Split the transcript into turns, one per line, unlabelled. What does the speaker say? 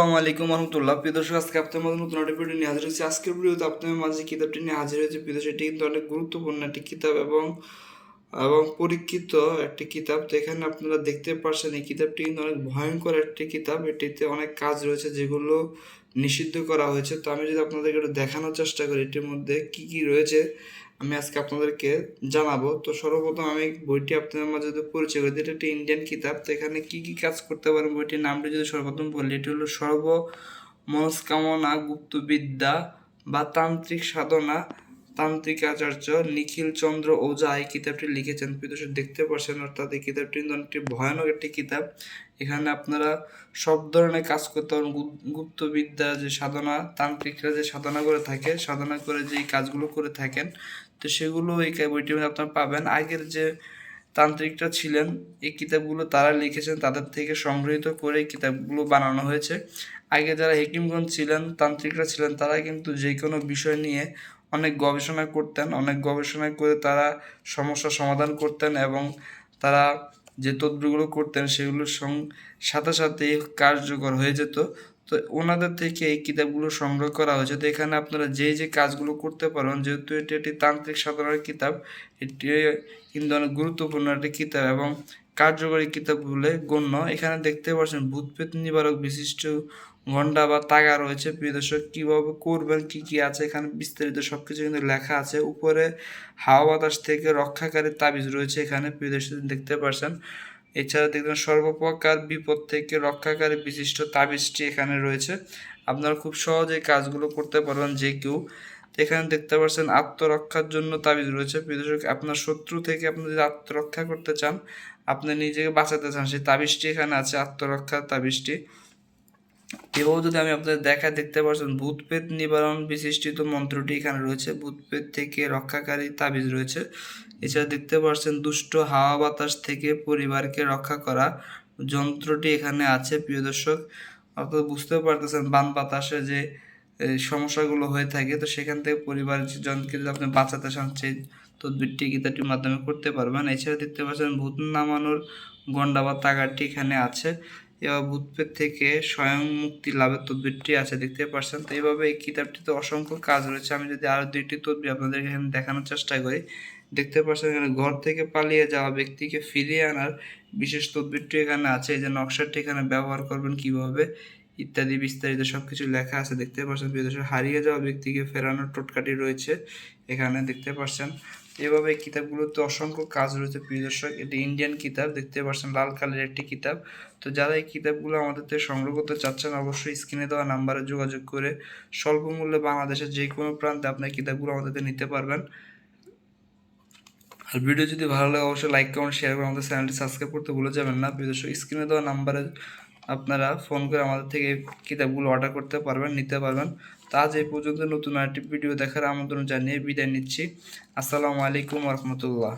আসসালামু আলাইকুম রহমতুল্লাহ। প্রিয় দর্শক, আজকে আপনার মাঝে নতুন একটা ভিডিও নিয়ে হাজির হয়েছি। আজকের ভিডিওতে আপনাদের মাঝে কিতাবটি নিয়ে হাজির হয়েছে। প্রিয় দর্শক, এটি কিন্তু অনেক গুরুত্বপূর্ণ একটি কিতাব এবং এবং পরীক্ষিত একটি কিতাব। তো এখানে আপনারা দেখতে পাচ্ছেন এই কিতাবটি কিন্তু অনেক ভয়ঙ্কর একটি কিতাব। এটিতে অনেক কাজ রয়েছে যেগুলো নিষিদ্ধ করা হয়েছে। তো আমি যদি আপনাদেরকে একটু দেখানোর চেষ্টা করি, এটির মধ্যে কি কি রয়েছে আমি আজকে আপনাদেরকে জানাব। তো সর্বপ্রথম আমি বইটি আপনাদের মাঝে যদি পরিচয় করি এটা একটি ইন্ডিয়ান কিতাব, তো এখানে কি কি কাজ করতে পারেন বইটির নামটি যদি সর্বপ্রথম বলি, এটি হলো সর্ব মনস্কামনা গুপ্তবিদ্যা বা তান্ত্রিক সাধনা। তান্ত্রিক আচার্য নিখিল চন্দ্র ওঝা এই কিতাবটি লিখেছেন। প্রিয়দর্শক দেখতে পাচ্ছেন, অর্থাৎ এই কিতাবটি অনেকটি ভয়ানক একটি কিতাব। এখানে আপনারা সব ধরনের কাজ করতে পারেন গুপ- গুপ্তবিদ্যা যে সাধনা, তান্ত্রিকরা যে সাধনা করে থাকে, সাধনা করে যে কাজগুলো করে থাকেন, তো সেগুলো এই বইটির মধ্যে আপনারা পাবেন। আগের যে তান্ত্রিকরা ছিলেন, এই কিতাবগুলো তারা লিখেছেন, তাদের থেকে সংগৃহীত করে কিতাবগুলো বানানো হয়েছে। আগে যারা হেকিমগঞ্জ ছিলেন, তান্ত্রিকরা ছিলেন, তারা কিন্তু যে কোনো বিষয় নিয়ে অনেক গবেষণা করতেন, অনেক গবেষণা করে তারা সমস্যা সমাধান করতেন এবং তারা যে তদবিরগুলো করতেন সেগুলোর সং, সাথে সাথে কার্যকর হয়ে যেত। তো ওনাদের থেকে এই কিতাবগুলো সংগ্রহ করা হয়েছে তো এখানে আপনারা যে যে কাজগুলো করতে পারেন যেহেতু এটি একটি তান্ত্রিক সাধনার কিতাব, এটি কিন্তু অনেক গুরুত্বপূর্ণ একটি কিতাব এবং কার্যকরী কিতাব বলে গণ্য। এখানে দেখতে পাচ্ছেন ভূতপেত নিবারক বিশিষ্ট ঘণ্টা বা তাগা রয়েছে। প্রিয় দর্শক, কীভাবে করবেন, কী কী আছে? এখানে বিস্তারিত সব কিছু কিন্তু লেখা আছে। উপরে হাওয়া বাতাস থেকে রক্ষাকারী তাবিজ রয়েছে এখানে। প্রিয় দর্শক, দেখতে পাচ্ছেন এছাড়া দেখবেন সর্বপ্রকার বিপদ থেকে রক্ষাকারী বিশিষ্ট তাবিজটি এখানে রয়েছে। আপনারা খুব সহজে কাজগুলো করতে পারবেন যে কেউ। এখানে দেখতে পাচ্ছেন আত্মরক্ষার জন্য তাবিজ রয়েছে। বিদেশক আপনার শত্রু থেকে আপনি যদি আত্মরক্ষা করতে চান, আপনি নিজেকে বাঁচাতে চান, সেই তাবিজটি এখানে আছে, আত্মরক্ষার তাবিজটি। এবারও যদি আমি আপনাদের দেখায় দেখতে পাচ্ছেন ভূতপেত নিবারণ বিশিষ্টিত মন্ত্রটি এখানে রয়েছে। ভূতপেত থেকে রক্ষাকারী তাবিজ রয়েছে। এছাড়া দেখতে পাচ্ছেন দুষ্ট হাওয়া বাতাস থেকে পরিবারকে রক্ষা করা যন্ত্রটি এখানে আছে, প্রিয় দর্শক। অর্থাৎ বুঝতে পারতেছেন, বান বাতাসে যে সমস্যাগুলো হয়ে থাকে, তো সেখান থেকে পরিবারের জনকে যদি আপনি বাঁচাতে চান, সেই তদবিরটি গীতাটির মাধ্যমে করতে পারবেন? এছাড়া দেখতে পাচ্ছেন, ভূত নামানোর গন্ডা বা তাগারটি এখানে আছে। এবার ভূতপেট থেকে স্বয়ং মুক্তি লাভের তদবিরটি আছে, দেখতে পাচ্ছেন তো এইভাবে এই কিতাবটিতে অসংখ্য কাজ রয়েছে। আমি যদি আরও দুইটি তদবির আপনাদের এখানে দেখানোর চেষ্টা করি, দেখতে পাচ্ছেন এখানে ঘর থেকে পালিয়ে যাওয়া ব্যক্তিকে ফিরিয়ে আনার বিশেষ তদবিরটি এখানে আছে। এই যে নকশাটি এখানে ব্যবহার করবেন কীভাবে, ইত্যাদি বিস্তারিত সব কিছু লেখা আছে। দেখতে পাচ্ছেন হারিয়ে যাওয়া ব্যক্তিকে ফেরানোর টোটকাটি রয়েছে এখানে, দেখতে পাচ্ছেন এভাবে এই কিতাবগুলোতে অসংখ্য কাজ রয়েছে, প্রিয় দর্শক। এটি ইন্ডিয়ান কিতাব, দেখতে পাচ্ছেন লাল কালের একটি কিতাব। তো যারা এই কিতাবগুলো আমাদের থেকে সংগ্রহ করতে চাচ্ছেন, অবশ্যই স্ক্রিনে দেওয়া নাম্বারে যোগাযোগ করে স্বল্প মূল্যে বাংলাদেশের যে কোনো প্রান্তে আপনার কিতাবগুলো আমাদের নিতে পারবেন। আর ভিডিও যদি ভালো লাগে, অবশ্যই লাইক কমেন্ট শেয়ার করে আমাদের চ্যানেলটি সাবস্ক্রাইব করতে ভুলে যাবেন না। প্রিয় দর্শক স্ক্রিনে দেওয়া নাম্বারে আপনারা ফোন করে আমাদের থেকে কিতাবগুলো অর্ডার করতে পারবেন, নিতে পারবেন। তা আজ এই পর্যন্ত নতুন আরেকটি ভিডিও দেখার আমন্ত্রণ জানিয়ে বিদায় নিচ্ছি। আসসালামু আলাইকুম রহমতুল্লাহ।